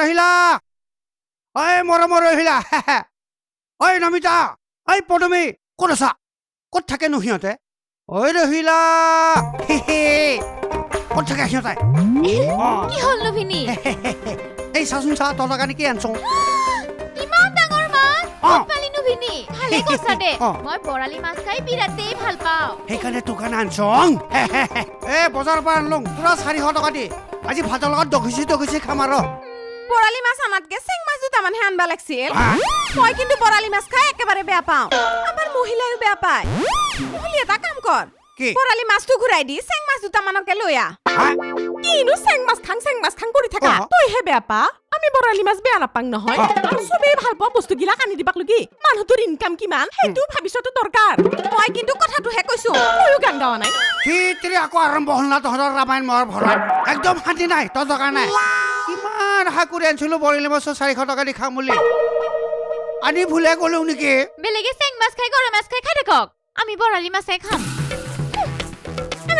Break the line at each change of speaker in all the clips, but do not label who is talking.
ৰহিলা ঐ মৰমৰ ৰহিলা ঐ নমিতা ঐ পদমী ক'ত আছা ক'ত থাকেনো সিহঁতে? ঐ ৰহিলা ক'ত থাকে সিহঁতে?
কি হ'লনো ভিনি
এই চাচোন চা তহঁতৰ কাৰণে কি আনছো
ইমান ডাঙৰ মাছ? ক'ত পালিনো ভিনি ভালে কৈছা দে। মই বৰালি মাছ খাই বিৰাটেই ভালো পাওঁ।
সেইকাৰণে তোৰ কাৰণে আনছং এ বজাৰৰ পৰা আনলং। পুৰা চাৰিশ টকা দি। আজি ভাতৰ লগত দখিছি দখিছি খাম আৰু।
বৰালি মাছ আমাতকে চেং মাছ দুটামানহে আনবা লাগছিল। মই কিন্তু বৰালি মাছ খাই একেবাৰে বেয়া পাওঁ। আমাৰ মহিলাইও বেয়া পায়। বুলি এটা কাম কৰ
কি?
বৰালি মাছটো ঘূৰাই দি চেং মাছ দুটামানকে লৈ আহ
হা?
কিনো চেং মাছ খাং চেং মাছ খাং কৰি থাকা। তইহে বেয়া পা। আমি বৰালি মাছ বেয়া নাপাং নহয়। আৰু চবেই ভাল পোৱা বস্তুগিলাক আনি দিবাক লগি। মানুহটোৰ ইনকাম কিমান? সেইটো ভাবিছতো দৰকাৰ। মই কিন্তু কথাটোহে কৈছো। ময়ো গান গাৱা নাই।
সি তিৰি আকৌ আৰম্ভ হ'ল না তহঁতৰ ৰামায়ণ মহাভাৰত? একদম শান্তি নাই তহঁতৰ কাৰণে কিমান আশা কৰি আনিছিলো বৰিলি মাছৰ চাৰিশ টকা দি খাম বুলি। আনি ভুলে গ'লো নেকি?
বেলেগে চেং মাছ খাই গৰৈ মাছ খাই খাই থাকক। আমি বৰালি মাছে খাম।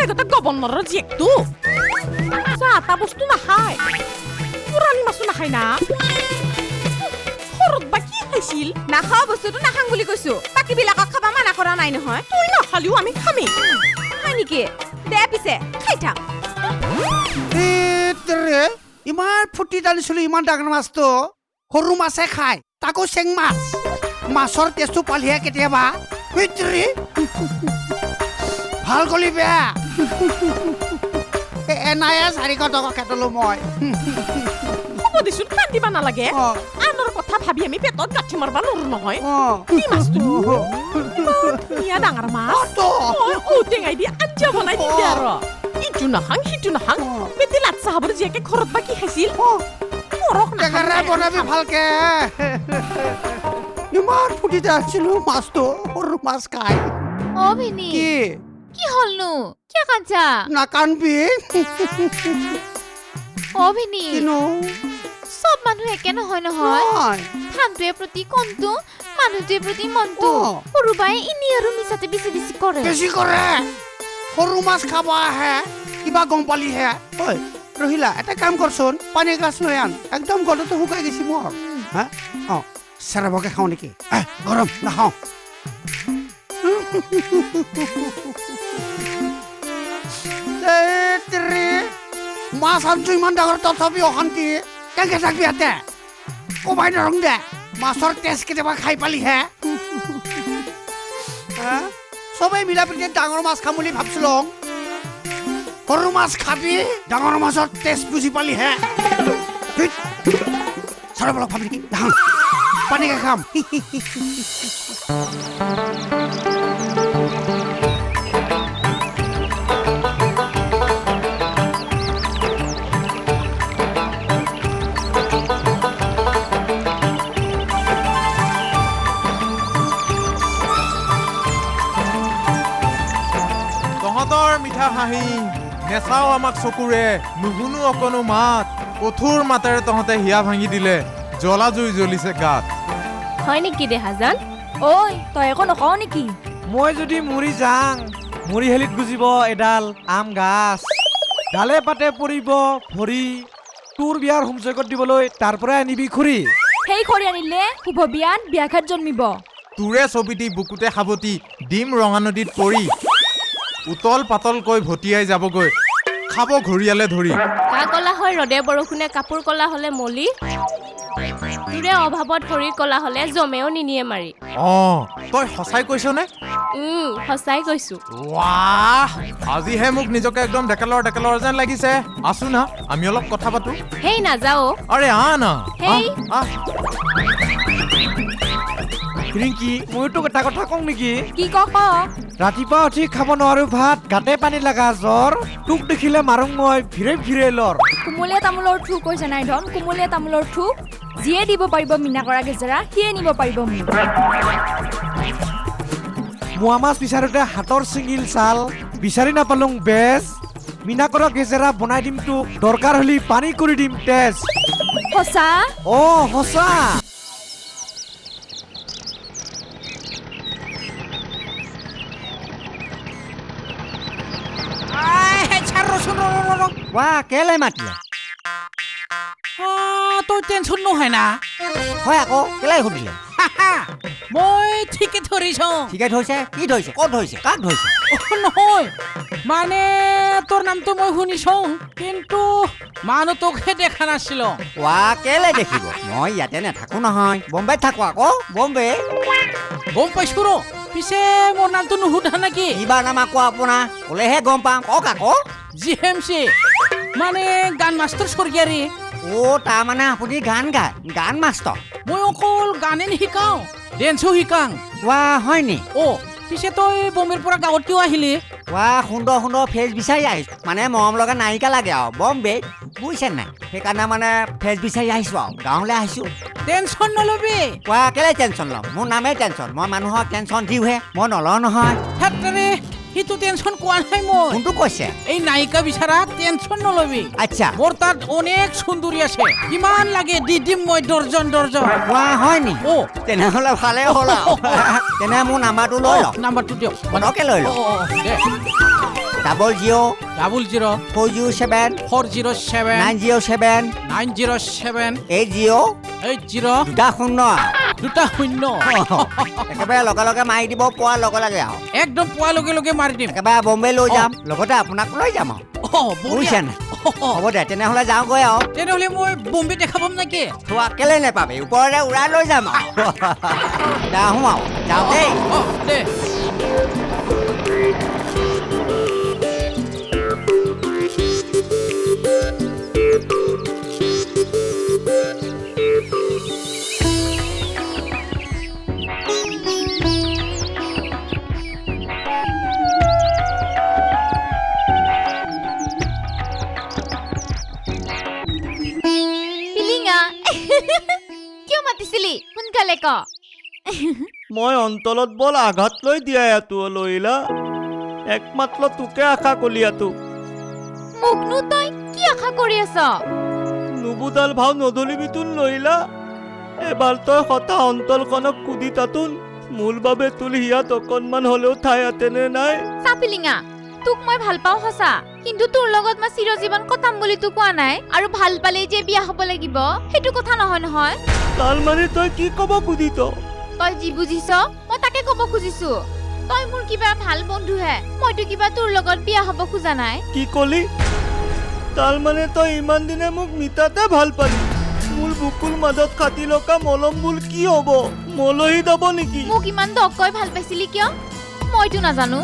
এনেকোটা গৱৰ্ণৰৰ জীয়েকটো। যা এটা বস্তু নাখায়। পুৰালি মাছো নাখায় না। সৰুত বা কি খাইছিল? নাখাওঁ বস্তুটো নাখাং বুলি কৈছো। বাকী বিলাকক খাবা মানা কৰা নাই নহয়। তই নাখালিও আমি খামেই। হয় নেকি? দে পিছে খাই থাক।
ইমান ফূৰ্তিত আনিছিলো ইমান ডাঙৰ মাছটো। সৰু মাছে খায় তাকো চেং মাছ। মাছৰ টেষ্টটো পালিহে কেতিয়াবা। ভালো গলি বেয়া এনায়ে চাৰিশ টকা খেতলো মই।
হ'ব দেচোন কান্দিবা নালাগে। আনৰ কথা ভাবি আমি পেটত গাঁঠি মাৰবা নোৱাৰো নহয়। কি মাছটো ধুনীয়া ডাঙৰ মাছ। ঔটেঙাই দি আঞ্জা বনাই দিম দে আৰু। ইটো নাখাং সিটো নাখাং। বেটি লাট চাহাবৰ জীয়েকে ঘৰত বা কি খাইছিল?
বনাবি ভালকে। ইমান ফূৰ্তিতে আছিলো মাছটো সৰু মাছ খাই।
অ ভিনি।
কি?
কি হ'লনো কিয় কাঞ্চা
নাকানবি
অ ভিনি
কিনো?
চব মানুহ একে নহয় নহয়?
নহয়
ধানটোৱে প্ৰতি কণটো মানুহটোৱে প্ৰতি মনটো।
অ।
সৰুবাই ইনি আৰু মিছাতে বেছি বেছি কৰে।
বেছি কৰে। সৰু মাছ খাব আহে কিবা গম পালিহে ঐ ৰহিলা এটা কাম কৰচোন পানী এগিলাচ লৈ আন। একদম গলটো শুকাই গৈছে মোৰ। হা? অঁ চেৰাবকে খাওঁ নেকি? এহ, গৰম নাখাওঁ। মাছ আনছো ইমান ডাঙৰ তথাপি অশান্তি। কেনেকে থাকবি ইয়াতে কমাই নৰং দে। মাছৰ তেজ কেতিয়াবা খাই পালিহে হা? চবেই মিলা প্ৰীতি ডাঙৰ মাছ খাম বুলি ভাবছিলো। সৰু মাছ খাবি, ডাঙৰ মাছৰ টেষ্ট বুজি পালি হে। চাৰ বলক ভাবি নেকি পানীকে খাম।
মিঠা হাঁহি নেচাও আমাক চকুৰে নুশুনো অকণো মাত। কঠোৰ মাতেৰে তহঁতে হিয়া ভাঙি দিলে জ্বলা জুই জ্বলিছে গাত।
হয় নেকি দেহাজান ঐ তই একো নকওঁ নেকি?
মই যদি মৰি যাং মৰি হেলিত গুজিব এডাল আম গাছ। ডালে পাতে পৰিব ভৰি তোৰ বিয়াৰ হোমচৈকত দিবলৈ তাৰ পৰাই আনিবি খুৰী।
সেই খৰি আনিলে শুভ বিয়াত বিয়াঘাট জন্মিব।
তোৰে ছবিটি বুকুতে সাৱটি ডিম ৰঙা নদীত পৰি উতল পাতলকৈ ভটিয়াই যাবগৈ। খাব ঘৰিয়ালে ধৰি।
গা কলা হয় ৰদে বৰষুণে কাপোৰ কলা হলে মলি। তোৰে অভাৱত শৰীৰ কলা হলে জমেও নিনিয়ে মাৰি।
অঁ তই সঁচাই কৈছনে
উম সঁচাই কৈছো।
ৱাহ আজিহে মোক নিজকে একদম ডেকেলৰ ডেকেলৰ যেন লাগিছে। আছো না আমি অলপ কথা পাতো।
সেই নাযাও।
আৰে আহ না।
হেই।
আহ, আহ।
ৰিংকি ময়ো তোক এটা কথা কওঁ নেকি?
কি ক ক?
ৰাতিপুৱা উঠি খাব নোৱাৰো ভাত গাতে পানী লগা জ্বৰ তোক দেখিলে মাৰোং মই ভিৰে ভিৰে লৰ।
কোমলীয়া তামোলৰ থোক কৈছে নাই ধন কোমলীয়া তামোলৰ থোক যিয়ে দিব পাৰিব মীনা কৰা গেজেৰা সিয়ে নিব পাৰিব মোক।
মোৱা মাছ বিচাৰোতে হাতৰ চিঙিল চাল বিচাৰি নাপালোং বেজ। মিনা কৰা গেজেৰা বনাই দিম তোক দৰকাৰ হ'লি পানী কৰি দিম তেজ।
সঁচা?
অ' সঁচা। ৱা কেলে মাতিলে
অ, তই
টেনচন নহয় না
হয় আকৌ কেলাই সুধিলে
হাহা, মই ঠিকে ধৰিছ
ঠিকে থৈছে কি থৈছে ক'ত থৈছে কাক থৈছে
নহয় মানে তোৰ নামটো মই শুনিছোঁ কিন্তু মানুহ তোকহে দেখা নাছিলো
কোৱা কেলে দেখিব মই ইয়াতে নাথাকো নহয় বম্বেত থাকো আকৌ বম্বে
গম পাইছো ৰ পিছে মোৰ নামটো নুসুধা নেকি
কিবা নাম আকৌ আপোনাৰ ক'লেহে গম পাম কওক আকৌ
জি এম চি মানে গান মাষ্টৰ স্বৰ্গীয়াৰী।
অ' তাৰমানে আপুনি গান গায় গান মাষ্টৰ।
মই অকল গানে নিশিকাওঁ ডেন্সো শিকাং।
কোৱা হয় নি?
অ' পিছে তই বম্বেৰ পৰা গাঁৱত কিয় আহিলি?
কোৱা সুন্দৰ সুন্দৰ ফেচ বিচাৰি আহিছো মানে মৰম লগা নায়িকা লাগে আৰু বম্বে বুজিছে নাই? সেইকাৰণে মানে ফেচ বিচাৰি আহিছো আৰু গাঁৱলৈ আহিছো।
টেনচন নলবি।
কোৱা কেলে টেনচন ল'ম? মোৰ নামেই টেনচন মই মানুহক টেনচন দিওঁহে মই নলওঁ নহয়।
হেত্ৰে সেইটো টেনচন কোৱা নাই মই।
কোনটো কৈছে?
এই নায়িকা বিচাৰা টেনচন নলবি।
আচ্ছা।
মোৰ তাত অনেক সুন্দৰী আছে। কিমান লাগে দি দিম মই দৰ্জন দৰ্জন।
কোৱা হয় নি?
অ'
তেনেহ'লে ভালে হ'ল তেনে মোৰ নাম্বাৰটো লৈ লওক।
নাম্বাৰটো দিয়ক।
পটককৈ লৈ লওক। Double zero'
double zero'
four zero' seven.
Four zero' seven.
Nine zero' seven.
Nine zero' seven.
Eight zero'
eight zero'
দুটা শূন্য
দুটা শূন্য।
একেবাৰে লগে লগে মাৰি দিব পোৱাৰ লগে লগে আৰু।
একদম পোৱাৰ লগে লগে মাৰি দিম।
একেবাৰে বম্বে লৈ যাম। লগতে আপোনাক লৈ যাম আৰু। বুজিছে নাই হ'ব দে তেনেহ'লে যাওঁগৈ আৰু।
তেনেহ'লে মই বম্বে দেখা পাম নেকি
থোৱা কেলে নেপাবি? ওপৰতে উৰাই লৈ যাম আৰু। আহোঁ আৰু। যাওঁ দেই।
সোনকালে ক
মই অন্তলত বল আঘাত লৈ দিয়া এটো লইলা। একমাত্ৰ তোকে আশা কলিয়াতো
মোকনো তই কি আশা কৰি আছ?
নুবুদাল ভাও নধলিবিতোন লইলা। এবাৰ তই হতা অন্তলখনক কুদি তাতোন। মূল বাবে তোল হিয়াত অকণমান হ'লেও ঠাই আতেনে নাই?
চা পিলিঙা তোক মই ভালো পাওঁ সঁচা। কিন্তু তোৰ লগত মই চিৰজীৱন কটাম বুলি তোক কোৱা নাই আৰু ভালো পালেই যে বিয়া হ'ব লাগিব সেইটো কথা নহয় নহয়।
তাৰ মানে তই কি ক'ব কুদিত
তই যি বুজিছ মই তাকে ক'ব খুজিছো। তই মোৰ কিবা ভালো বন্ধুহে মইতো কিবা তোৰ লগত বিয়া হ'ব খোজা নাই।
কি কলি? তাৰ মানে তই ইমান দিনে মোক মিতাতে ভালো পালি। মোৰ বুকুৰ মাজত কাটি লকা মলম বুল কি হ'ব? মলহি যাব নেকি?
মোক ইমান দকৈ ভালো পাইছিলি কিয়? মইতো নাজানো।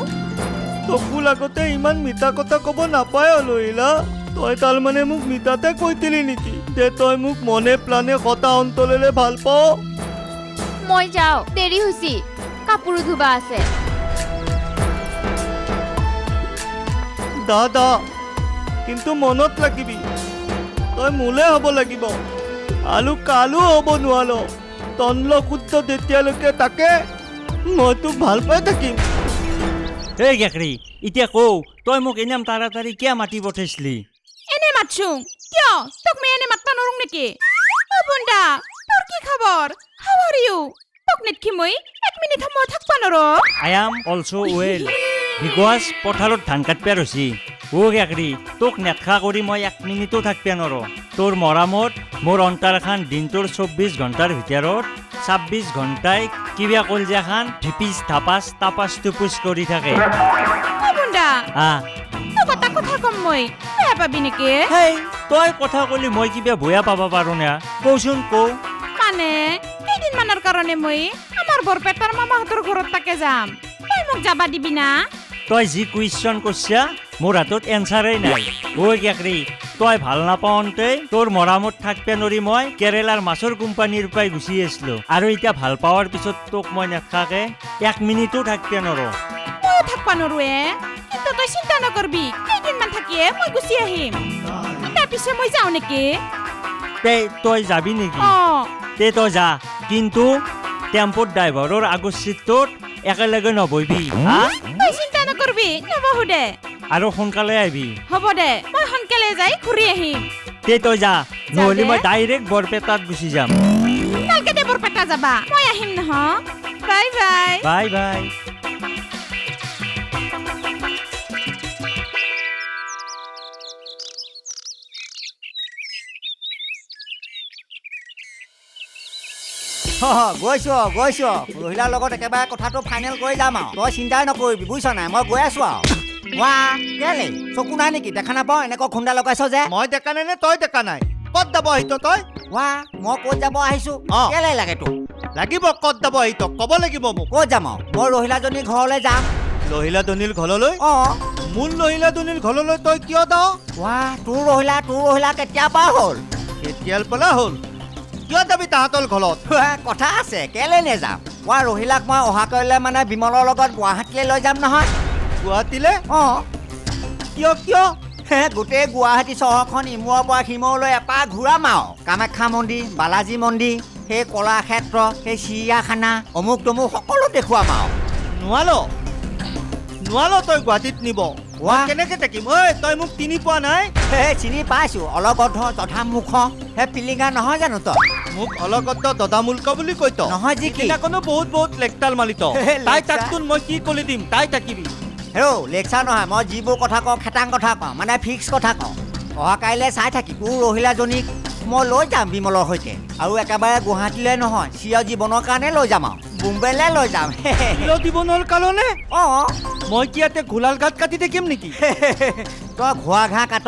চকুৰ আগতে ইমান মিঠা কথা ক'ব নাপায় লইলা তই তাৰমানে মোক মিঠাতে কৈ দিলি নেকি? যে তই মোক মনে প্ৰাণে সতা অন্তলেৰে ভালো পাৱ।
মই যাওঁ দেৰি হৈছি। কাপোৰো ধুবা আছে।
দা দা কিন্তু মনত ৰাখিবি তই মোলে হ'ব লাগিব। আলু কালো হ'ব নোৱাৰ। তন্ল শুদ্ধ যেতিয়ালৈকে তাকে মই তোক ভালো পাই থাকিম।
এই গেকৰি এতিয়া কওঁ তই মোক ইনাম তাড়াতাড়ি কিয় মাতি পঠাইছিলি
এনে মাতছো কিয়? তোক মই এনে মাতবা নৰো নেকি? অ বুন্দা তোৰ কি খবৰ? হাউ আর ইউ তোক নেটকি মই এক মিনিট সময় থাকবা নৰো।
I am also' well because পথাৰত ধান কাটপা ৰছি অ' গেকৰি তোক নেটখা কৰি মই এক মিনিটো থাকপা নৰো। তোৰ মৰামত মোৰ অন্তাৰখান দিনটোৰ চৌব্বিছ ঘণ্টাৰ ভিতৰত ছাব্বিছ ঘণ্টাই কিবা কলজাখান ধিপিচ ধাপাচ তাপাচ টুপুচ কৰি থাকে।
কথা কম মই বেয়া পাবি নেকি?
তই কথা ক'লি মই কিবা বয়া পাব পাৰোঁ নে? কওচোন কওঁ।
মানে কেইদিনমানৰ কাৰণে মই আমাৰ বৰপেটাৰ মামাহঁতৰ ঘৰত তাকে যাম। তই মোক যাবা দিবি না?
তই যি কুৱেশ্যন কৰছা মোৰ হাতত এনচাৰেই নাই। ঐ কেকৰি তই ভালো নাপাওঁতে তোৰ মৰামত থাকপে নৰি মই কেৰেলাৰ মাছৰ কোম্পানীৰ পৰাই গুচি আহিছিলোঁ আৰু এতিয়া ভালো পাৱাৰ পিছত তোক মই নেখাকে এক মিনিটো থাকপে নৰো।
থাকবা এ কিন্তু তই চিন্তা নকৰবি কেইদিনমান থাকিয়ে মই গুচি আহিম। মই যাওঁ নেকি?
তে তই যাবি নেকি? তে তই যা কিন্তু টেম্পুৰ ড্ৰাইভাৰৰ আগৰ চিটটোত একেলগে নবহিবি হা?
তই নবহু দে।
আৰু সোনকালে আহিবি।
হ'ব দে। মই সোনকালে যাই ঘূৰি আহিম।
তে তই যা। নহ'লে মই ডাইৰেক্ট বৰপেটাত গুচি যাম।
কালকে দে বৰপেটা যাবা। মই আহিম নহয়। Bye bye.
Bye bye.
গৈছো গৈছো। ৰহিলাৰ লগত একেবাৰে কথাটো ফাইনেল কৰি যাম আৰু। তই চিন্তাই নকৰিবি বুজিছ নাই? মই গৈ আছো আৰু। ৱা কেলে? চকু নাই নেকি? দেখা নাপাওঁ এনেকৈ খুন্দা লগাইছ যে।
মই দেখা নাই নে তই দেখা নাই? ক'ত যাব আহিত তই?
ৱা মই ক'ত যাব আহিছো। কেলে লাগে তোক?
লাগিব ক'ত যাব আহিত ক'ব লাগিব মোক।
ক'ত যাম আৰু? মই ৰহিলাজনীৰ ঘৰলৈ যাম।
লহিলা দনীৰ ঘৰলৈ?
অঁ
মোৰ লহিলা দনীৰ ঘৰলৈ তই কিয় যাৱ?
ৱা তোৰ ৰহিলা তোৰ ৰহিলা কেতিয়াৰ পৰা হ'ল?
কেতিয়াৰ পৰা হ'ল? কিয় যাবি তাহাঁতৰ ঘৰত?
কথা আছে কেলে নেযাম? ৱা ৰহিলাক মই অহা কৰিলে মানে বিমলৰ লগত গুৱাহাটীলৈ লৈ যাম নহয়।
গুৱাহাটীলৈ?
অঁ।
কিয় কিয়?
হে, গোটেই গুৱাহাটী চহৰখন ইমূৰৰ পৰা সিমূৰলৈ এপাক ঘূৰাম আৰু কামাখ্যা মন্দিৰ বালাজী মন্দিৰ সেই কলাক্ষেত্ৰ সেই চিৰিয়াখানা অমুক তমুক সকলো দেখুৱাম আৰু
নোৱাৰ নোৱাৰ তই গুৱাহাটীত নিব।
ৱা
কেনেকে থাকিম? ঐ তই মোক চিনি পোৱা নাই?
চিনি পাইছো। অলগদ্ধ যথামুখ। হে পিলিঙা নহয় জানো তই?
মোক অলগত দদামুল্ক বুলি কৈ তই
নহয় যি কি।
বহুত বহুত লেকটাল মালি তই তাকচোন মই কি কৰি দিম তাই থাকিবি
হেৰৌ লেকচাৰ নহয় মই যিবোৰ কথা কওঁ খেটাং কথা কওঁ মানে ফিক্স কথা কওঁ। অহা কাইলৈ চাই থাকি তোৰ ৰহিলাজনীক মই লৈ যাম বিমলৰ সৈতে। আৰু একেবাৰে গুৱাহাটীলৈ নহয় চিৰ জীৱনৰ কাৰণে লৈ যাম আৰু। বোম্বেলৈ লৈ যাম।
জীৱনৰ কাৰণে?
অঁ।
মই কি ইয়াতে ঘোলাল ঘাট কাটি থাকিম নেকি?
তই ঘোঁৰা ঘাঁহ কাট।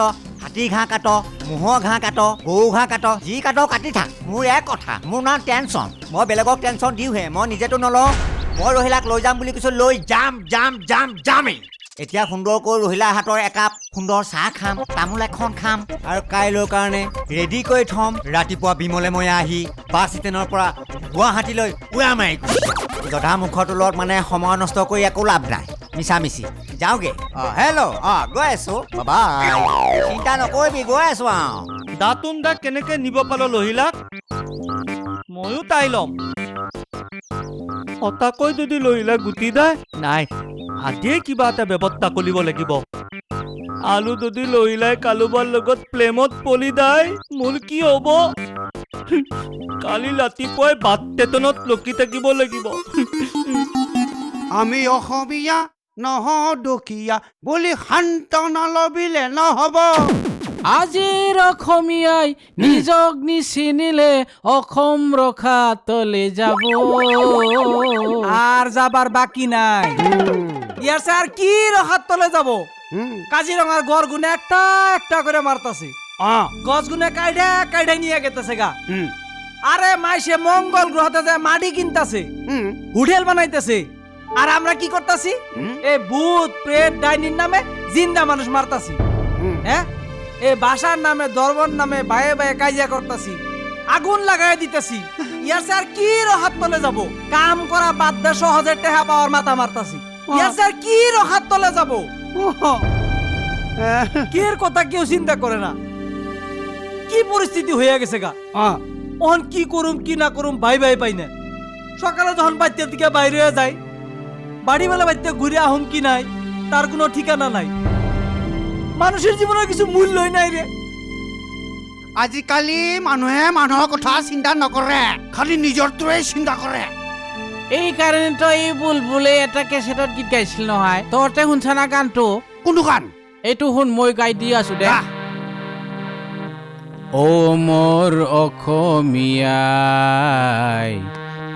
হাতী ঘাঁহ কাট ম'হৰ ঘাঁহ কাট গৰু ঘাঁহ কাট যি কাট কাটি থাক মোৰ এক কথা মোৰ নাম টেনশ্যন মই বেলেগক টেনশ্যন দিওঁহে মই নিজেতো নলওঁ। মই ৰহিলাক লৈ যাম বুলি কৈছোঁ লৈ যাম যাম যাম যামেই। এতিয়া সুন্দৰকৈ ৰহিলাৰ হাতৰ একাপ সুন্দৰ চাহ খাম তামোল এখন খাম আৰু কাইলৈৰ কাৰণে ৰেডি কৰি থ'ম। ৰাতিপুৱা বিমলে মই আহি বাছ ষ্টেণ্ডৰ পৰা গুৱাহাটীলৈ উৰা মাৰি জধা মুখৰ তলত মানে সময় নষ্ট কৰি একো লাভ নাই। মিছামিচি যাওঁগে? অঁ হেল্ল' অঁ গৈ আছো বাই চিন্তা নকৰিবি গৈ আছো আৰু
দাতুন দা কেনেকে নিব পাৰ লহিলাক? ময়ো তাই ল'ম। সঁচাকৈ যদি লহিলাক গুটি দাই নাই। আজিয়ে কিবা এটা ব্যৱস্থা কৰিব লাগিব। আলু যদি লহিলাই কালোবাৰ লগত প্লেমত পলি দাই মোৰ কি হ'ব? কালি ৰাতিপুৱাই বাট টেটনত লকি থাকিব লাগিব।
আমি অসমীয়া নহ দুখীয়া বুলি সান্তনা লবিলে নহ'ব।
আজিৰ অসমীয়াই নিজক নিচিনিলে অসম ৰখা তলে যাব।
আর যাবার বাকি নাই। ইয়ার সে আর কি রহাত তলে যাব?
হুম,
কাজিরঙার গড় গুনে একটা একটা করে মারতাছে
অঁ,
গছ গুনে কাইডে কাইডে নিয়ে গেতেছে গা।
হুম,
আরে মাইসে মঙ্গল গ্রহতে যে মাটি কিনতাছে।
হুম,
হোটেল বানাইতেছে। আর আমরা কি করতাছি? এ ভূত প্রেত ডাইনির নামে জিন্দা মানুষ মারতাছি। হ্যাঁ? এ বাসার নামে দরবার নামে বায়ে বায়ে কাজিয়া করতাছি। আগুন লাগাই দিতেছি। ইয়ার সে আর কি রহাত তলে যাব? কাম করা বাদ দে সহজে টেহা পাওয়ার মাথা মারতাছি। ইয়ার সে আর কি রহাত তলে যাব?
ওহ, এহ,
কি এর কথা কেউ চিন্তা করে না। কি পরিস্থিতি হয়ে গেছে গা?
অঁ,
ওহন কি করুম কি না করুম ভাই ভাই পাই না। সকালে যখন বাচ্চার দিকে বাইরে যায় বাড়ি বেলা বাচ্চা ঘুরে আহুম কি নাই? তার কোনো ঠিকানা নাই। মানুষের জীবনের কিছু মূল্যই নাই রে।
আজিকালি মানুহে মানুহৰ কথা চিন্তা নকৰে খালি নিজৰটোৱে চিন্তা কৰে।
এই কাৰণে তই এই বুলবুলে এটা কেছেটত গীত গাইছিল নহয়। তহঁতে শুনছা না গানটো?
কোনো গান?
এইটো শুন মই গাই দি আছো দে। অ মোৰ অসমীয়াই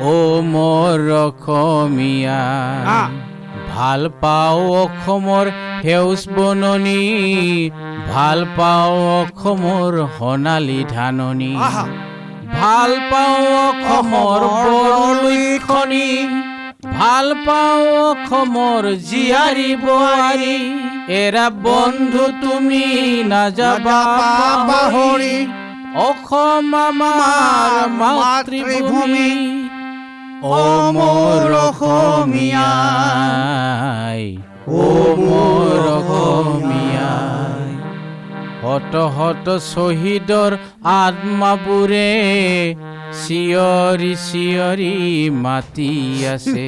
অ মোৰ অসমীয়াই ভালো পাওঁ অসমৰ সেউজ বননি ভালো পাওঁ অসমৰ সোণালী ধাননি। ভালো পাওঁ অসমৰ বৰলৈখনি ভালো পাওঁ অসমৰ জীয়াৰী বোৱাৰী এৰা বন্ধু তুমি নাযাবা পাহৰি অসম আমাৰ মাতৃভূমি। অ মোৰ অসমীয়াই অ মোৰ অসমীয়াই হত হত শ্বহীদৰ আত্মাবোৰে চিঞৰি চিঞৰি মাতি আছে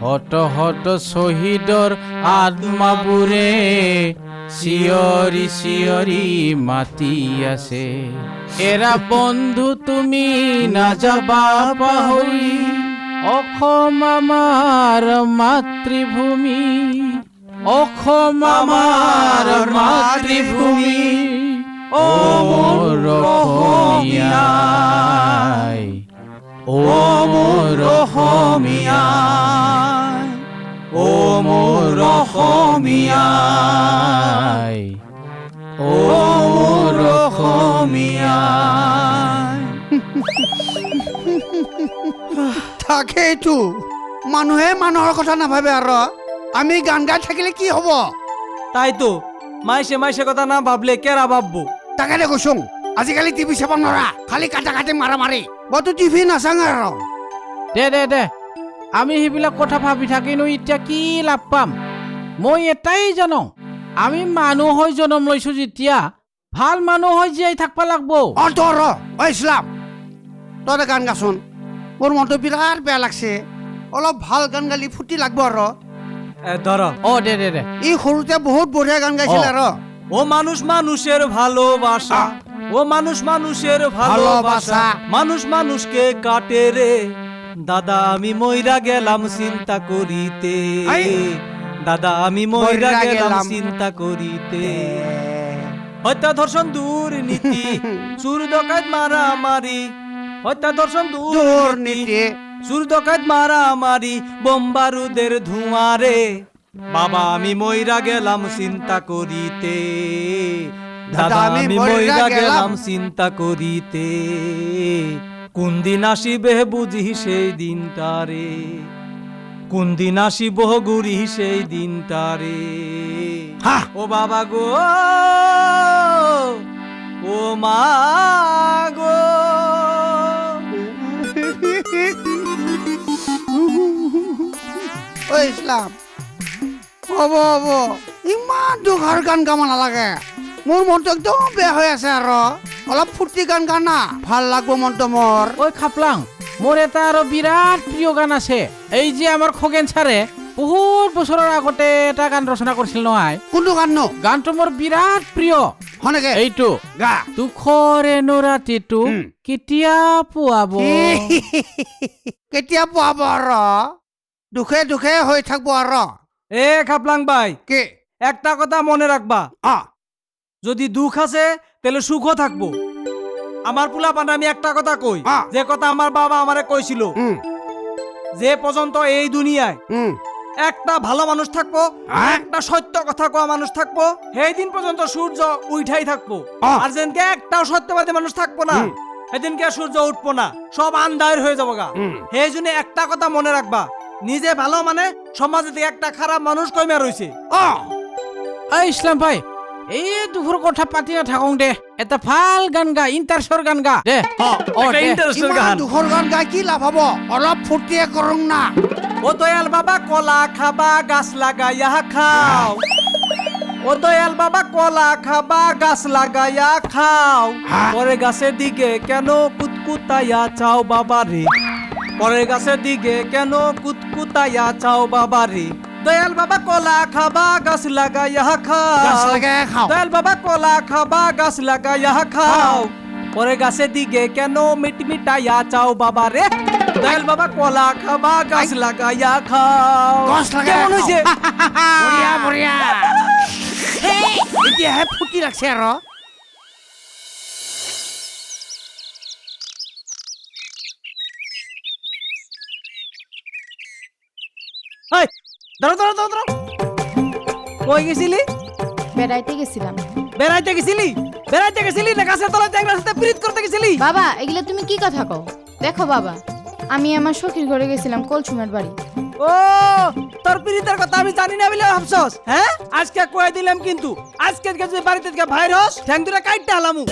শত শত শ্বহীদৰ আত্মাবোৰে চিঞৰি চিঞৰি মাতি আছে এৰা বন্ধু তুমি নাযাবা পাহৰি অসম আমাৰ মাতৃভূমি, অসম আমাৰ মাতৃভূমি অ মোৰ অসমীয়াই ও মোৰ অসমীয়া অসমীয়া ও অসমীয়া
তাকেইতো মানুহে মানুহৰ কথা নাভাবে আৰু। আমি গান গাই থাকিলে কি হ'ব?
তাইতো মাইসে মাইসে কথা না ভাবলে কেরা ভাববো।
তাকে দে কৈছো আজিকালি টিভি চাব নোৱাৰা খালি কাটা কাটি মাৰা মাৰি মইতো টিভি নাচাওঁ আৰু।
দে দে দে। আমি সেইবিলাক কথা ভাবি থাকিনো এতিয়া কি লাভ পাম? মই এটাই জানো আমি মানুহ হৈ জনম লৈছো যেতিয়া ভালো মানুহ হৈ জীয়াই থাকবা লাগব।
অ তোৰ ৰ অ ইছলাম। তই গান গাচোন মোৰ মনটো বিৰাট বেয়া লাগছে। অলপ ভালো গান গালি ফুটি লাগব আৰু
এ, ধর
অ দে দে দে।
ই সৰুতে বহুত বঢ়িয়া গান গাইছিল
অ।
আৰু
ও মানুষ মানুষের ভালোবাসা ও মানুষ মানুষের ভালোবাসা। মানুষ মানুষকে কাটে রে। দাদা আমি মইরা গেলাম চিন্তা করিতে। দাদা আমি মইরা
মইরা
গেলাম। চিন্তা করিতে। হত্যা ধর্ষণ দুর্নীতি চুর ডকাত মারামারি। হত্যা ধর্ষণ দুর্নীতি। চুর ডকাত মারামারি বোম্বারুদের ধোঁয়ারে। বাবা আমি মইরা গেলাম চিন্তা করিতে। দাদা আমি মইরা গেলাম। চিন্তা করিতে। কোন দিন আসিবে বুঝি সেই দিনটারে। কোন দিন আসিব গুরি সেই দিনটারে
হা!
ও বাবা গো ও মা গো।
ঐ ইছলাম হ'ব হ'ব ইমান দুখৰ গান গাব নালাগে। মোৰ মনটো একদম বেয়া হৈ আছে আৰু। অলপ ফূৰ্তি গান গা না। ভালো লাগব মনটো মোৰ।
ঐ খাপলাং। মোৰ এটা আৰু বিৰাট প্ৰিয় গান আছে। এই যে আমাৰ খগেন ছাৰে বহুত বছৰৰ আগতে এটা গান ৰচনা কৰিছিল নহয়
কোনটো গান নো?
গানটো মোৰ বিৰাট প্ৰিয়।
হনেকে
এইটো
গা।
দুখৰে ৰাতিটো কেতিয়া পোৱাব?
কেতিয়া পোৱাব আৰু দুখে দুখে হৈ থাকব আৰু
এ খাপলাং ভাই
কি?
একটা কথা মনে রাখবা
অ।
যদি দুঃখ আছে তাহলে সুখও থাকব। আমার পোলা পান্ডা আমি একটা কথা কই। যে কথা আমার বাবা আমারে কইছিল যে পর্যন্ত এই দুনিয়ায় একটা ভালো মানুষ থাকব
হ্যাঁ?
একটা সত্য কথা কোয়া মানুষ থাকব সেই দিন পর্যন্ত সূর্য উঠাই থাকব। আর যেনকে একটাও সত্যবাদী মানুষ থাকব না
হুম।
সেদিনকে সূর্য উঠবো না সব আন্ধার হয়ে যাব গা
হুম।
সেই জন্য একটা কথা মনে রাখবা নিজে ভালো মানে সমাজে থেকে একটা খারাপ মানুষ কমে রয়েছে
অ
ঐ ইছলাম ভাই এই দুখৰ কথা পাতি নাথাকোঁ দে। এটা ভালো গান গা ইণ্টাৰেষ্টৰ গান গা। দে। অ
একটা গান।
দুখৰ গান গাই কি লাভ হ'ব? অলপ ফূৰ্তিয়ে কৰোঁ না।
ও দয়াল বাবা কলা খাবা গাছ লাগাইয়া খাও। ও দয়াল বাবা কলা খাবা গাছ লাগাইয়া খাও? পরে গাছের দিকে কেন কুতকুতাইয়া চাও বাবা রে পরে গাছের দিকে কেন কুতকুতাইয়া চাও বাবা রে দয়াল বাবা কলা খাবা গাছ লাগাইয়া খাও
গাছ লগাই খাওঁ
দয়াল বাবা কলা খাবা গাছ লাগাইয়া খাও পরে গাছের দিকে কেন মিটমিটাইয়া চাও বাবা রে দয়াল বাবা কলা খাবা গাছ লাগাইয়া খাও
গছ লগাই
কেমন হয়েছে
বঢ়িয়া বঢ়িয়া এতিয়াহে ফুটি লাগছে আৰু
দাঁড়া দাঁড়া দাঁড়া দাঁড়া কই গেছিলি?
বেড়াইতে গেছিলাম।
বেড়াইতে গেছিলি? বেড়াইতে গেছিলি না গাছের তলায় ট্যাংরার সাথে প্রীত করতে গেছিলি?
বাবা এগুলো তুমি কি কথা কও? দেখো বাবা আমি আমার সখীর ঘরে গেছিলাম কলসুমের বাড়ি।
ও তোর প্রীতের কথা আমি জানি না বলে ভাবছস হ্যাঁ? আজকে কয়ে দিলাম কিন্তু আজকে যদি বাড়িতে ভাইরাস ঠ্যাং দুটা কাইটটা হালামু